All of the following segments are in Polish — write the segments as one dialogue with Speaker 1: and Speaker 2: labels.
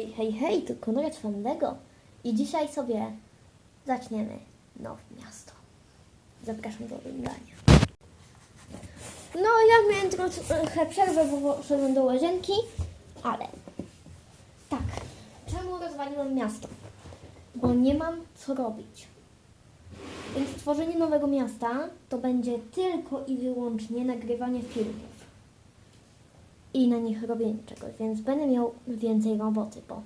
Speaker 1: Hej, hej, hej, to Konrad Fandego. I dzisiaj sobie zaczniemy nowe miasto. Zapraszam do oglądania. No, ja miałem trochę przerwę, bo poszedłem do łazienki, ale tak, czemu rozwaliłem miasto? Bo nie mam co robić. Więc tworzenie nowego miasta to będzie tylko i wyłącznie nagrywanie filmów i na nich robienie czegoś, więc będę miał więcej roboty, bo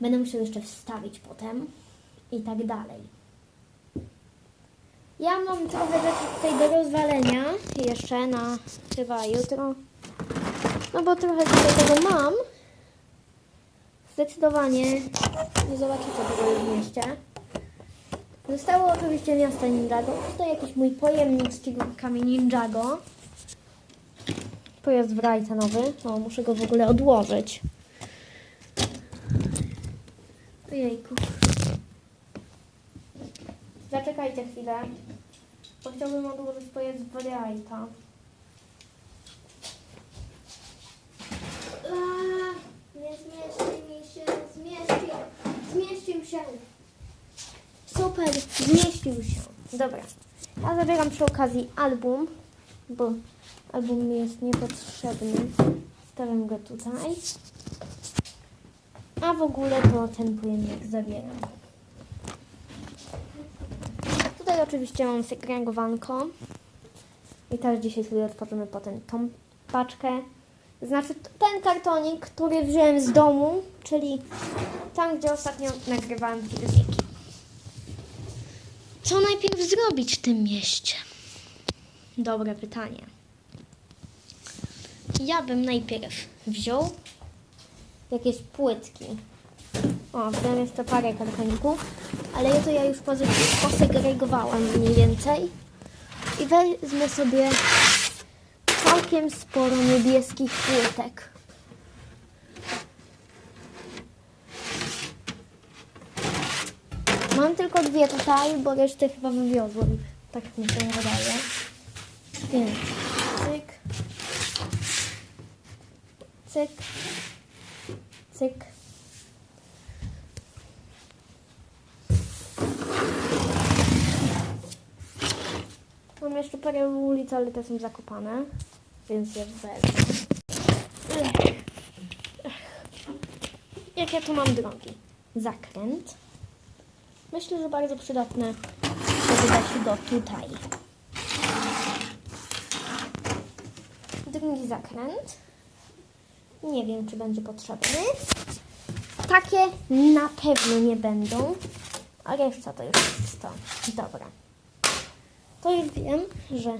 Speaker 1: będę musiał jeszcze wstawić potem i tak dalej. Ja mam trochę rzeczy tutaj do rozwalenia jeszcze na chyba jutro, no bo trochę tutaj tego mam. Zdecydowanie nie zobaczycie tego w mieście. Zostało oczywiście miasto Ninjago. Tutaj jakiś mój pojemnik z figurkami Ninjago. Pojazd w rajce nowy. O, muszę go w ogóle odłożyć. Ojejku. Zaczekajcie chwilę. Bo chciałbym odłożyć pojazd w rajka. Aaa, Nie zmieści mi się. Zmieścił. Zmieścił się. Super, zmieścił się. Dobra. Ja zabieram przy okazji album, bo album mi jest niepotrzebny. Stawiam go tutaj. A w ogóle to ten pojemnik zabieram. Tutaj oczywiście mam segregowanko. I też dzisiaj sobie otworzymy potem tą paczkę. Znaczy ten kartonik, który wziąłem z domu, czyli tam, gdzie ostatnio nagrywałam filmiki. Co najpierw zrobić w tym mieście? Dobre pytanie. Ja bym najpierw wziął jakieś płytki. O, wziąłem jeszcze parę kartoników, ale to ja już posegregowałam mniej więcej. I wezmę sobie całkiem sporo niebieskich płytek. Mam tylko dwie tutaj, bo resztę chyba wywiozłem. Tak mi się wydaje. Więc cyk. Cyk. Cyk. Mam jeszcze parę ulic, ale te są zakopane, więc je wezmę. Jak ja tu mam drogi? Zakręt. Myślę, że bardzo przydatne żeby dać go tutaj. Drugi zakręt. Nie wiem, czy będzie potrzebny. Takie na pewno nie będą. A reszta to już jest to. Dobra. To już wiem, że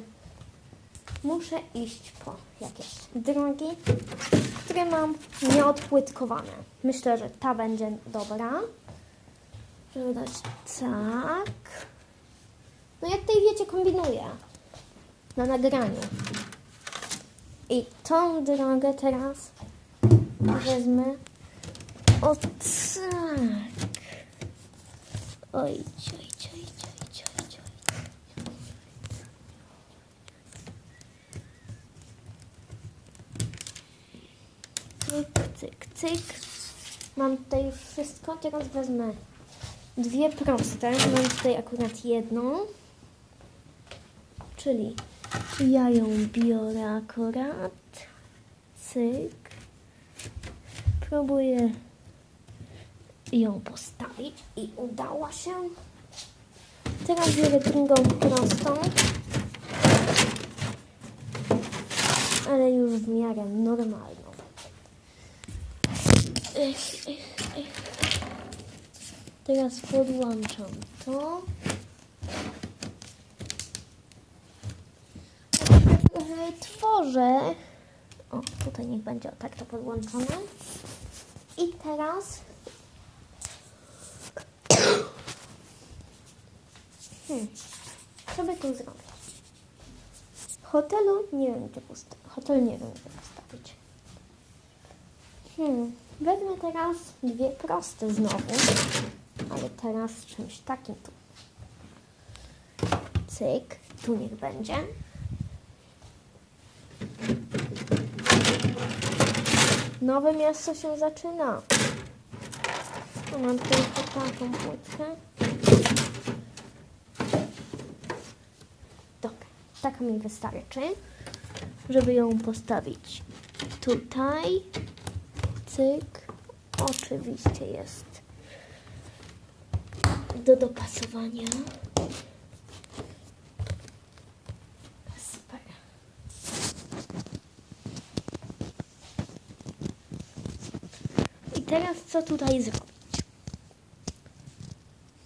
Speaker 1: muszę iść po jakieś drogi, które mam nieodpłytkowane. Myślę, że ta będzie dobra. Żeby dać tak. No jak tutaj wiecie, kombinuję na nagraniu. I tą drogę teraz wezmę o tak. Oj, cioj, cioj, cioj, cioj, cioj. Cyk, cyk, cyk. Mam tutaj już wszystko. Teraz wezmę dwie proste. Mam tutaj akurat jedną. Czyli ja ją biorę akurat. Cyk. Próbuję ją postawić i udała się. Teraz biorę drugą prostą. Ale już w miarę normalną. Teraz podłączam to. Trochę Tworzę. O, tutaj niech będzie o tak to podłączone. I teraz. Hmm. Co by tu zrobić? Hotelu nie wiem, gdzie postawić. Hotel nie wiem, gdzie postawić. Hmm. Wezmę teraz dwie proste znowu, ale teraz czymś takim tu. Cyk, tu niech będzie. Nowe miasto się zaczyna. Mam jeszcze taką płytkę. Dobra, taka mi wystarczy, żeby ją postawić tutaj. Cyk. Oczywiście jest do dopasowania. Super. I teraz co tutaj zrobić?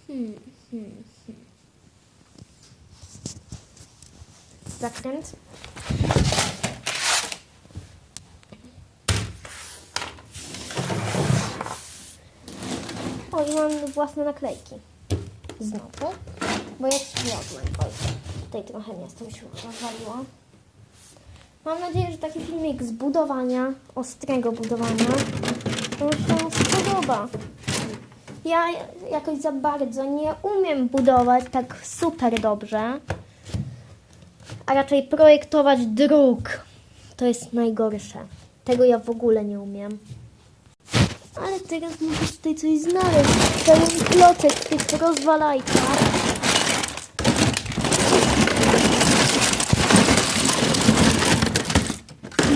Speaker 1: Hmm, hmm, hmm. Zakręt. O, i mam własne naklejki. Znowu. Bo jak przywiozłem. Oj, tutaj trochę miasto mi się rozwaliło. Mam nadzieję, że taki filmik z budowania, ostrego budowania, to się spodoba. Ja jakoś za bardzo nie umiem budować tak super dobrze, a raczej projektować dróg. To jest najgorsze. Tego ja w ogóle nie umiem. Ale teraz muszę tutaj coś znaleźć. Pełen klocek w tych rozwalajkach.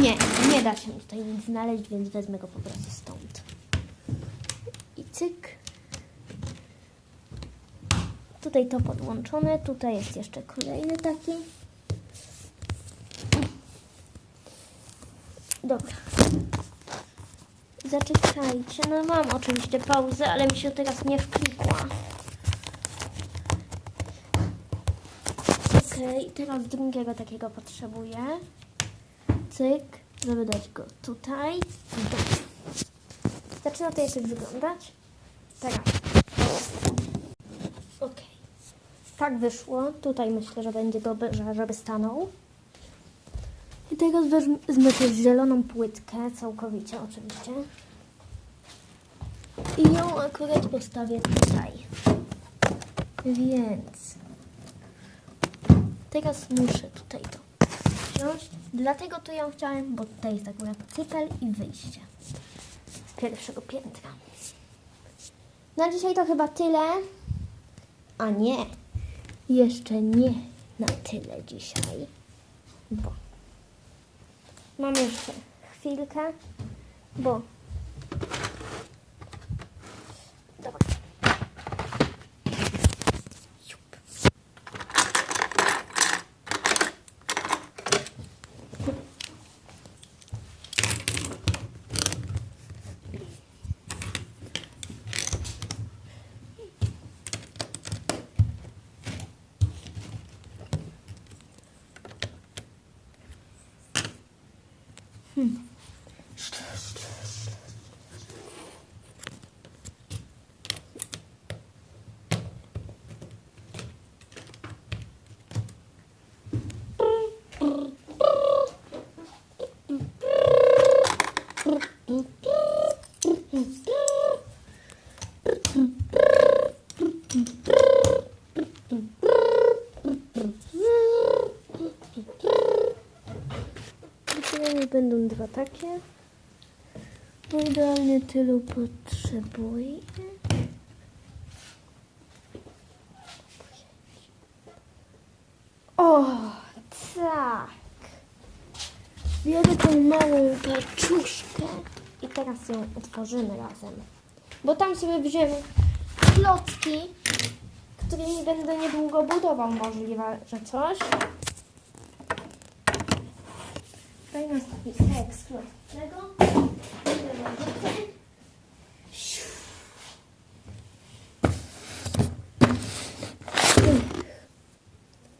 Speaker 1: Nie, nie da się tutaj nic znaleźć, więc wezmę go po prostu cyk. Tutaj to podłączone, tutaj jest jeszcze kolejny taki. Dobra. Zaczekajcie, no mam oczywiście pauzę, ale mi się teraz nie wklikła. Okej, teraz drugiego takiego potrzebuję. Cyk, żeby dać go tutaj. Zaczyna to jeszcze wyglądać. Teraz. Okej. Tak wyszło. Tutaj myślę, że będzie dobrze, żeby stanął. I teraz wezmę też zieloną płytkę, całkowicie oczywiście. I ją akurat postawię tutaj. Więc teraz muszę tutaj to wziąć. Dlatego tu ją chciałem, bo tutaj jest akurat cypel i wyjście z pierwszego piętra. Na dzisiaj to chyba tyle. A nie, jeszcze nie na tyle dzisiaj. Bo mam jeszcze chwilkę, bo Dobra. Siup. Będą dwa takie. Bo idealnie tylu potrzebuję. O, tak. Biorę tą małą paczuszkę i teraz ją otworzymy razem. Bo tam sobie wziąłem klocki, którymi będę niedługo budował. Możliwe, że coś. Fajna statystyka eksplorycznego.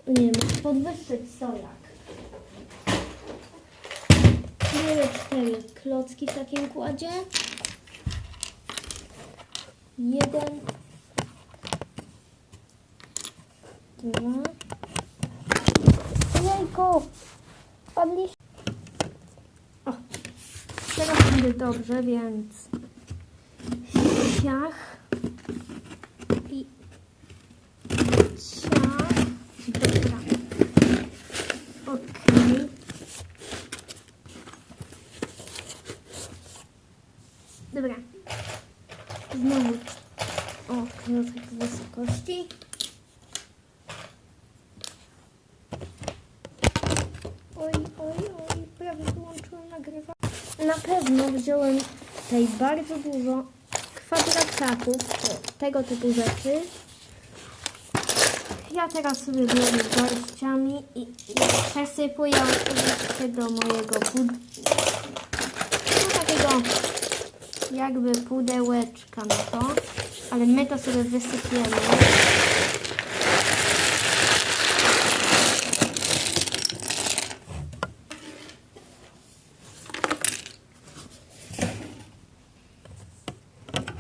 Speaker 1: Nie wiem, podwyższyć. Biorę cztery klocki w takim kładzie. Jeden. Dwa. Jejku! Padliście. Teraz będzie dobrze, więc siach i ciach. Dobra. Okej. Dobra. Znowu o, klocek wysokości. Oj, oj, oj, prawie wyłączyłem nagrywanie. Na pewno wziąłem tutaj bardzo dużo kwadraciaków, o, tego typu rzeczy. Ja teraz sobie biorę garściami i, przesypuję oczywiście do mojego pud... do takiego jakby pudełeczka na to, ale my to sobie wysypiemy.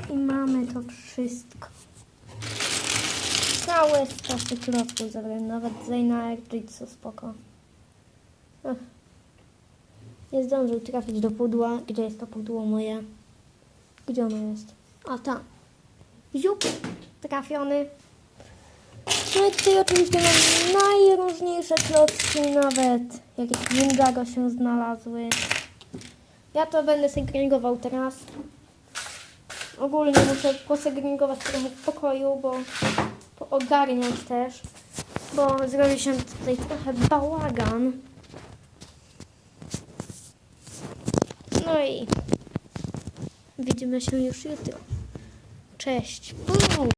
Speaker 1: I mamy to wszystko. Całe stosy klocków zabrałem, nawet Zayna co spoko. Ech. Nie zdążył trafić do pudła. Gdzie jest to pudło moje? Gdzie ono jest? A tam. Ziup, trafiony. No i tutaj oczywiście mam najróżniejsze klocki, nawet jakieś Ninjago się znalazły. Ja to będę segregował teraz. Ogólnie muszę posegregować trochę w pokoju, bo poogarniać też, bo zrobi się tutaj trochę bałagan. No i widzimy się już jutro. Cześć.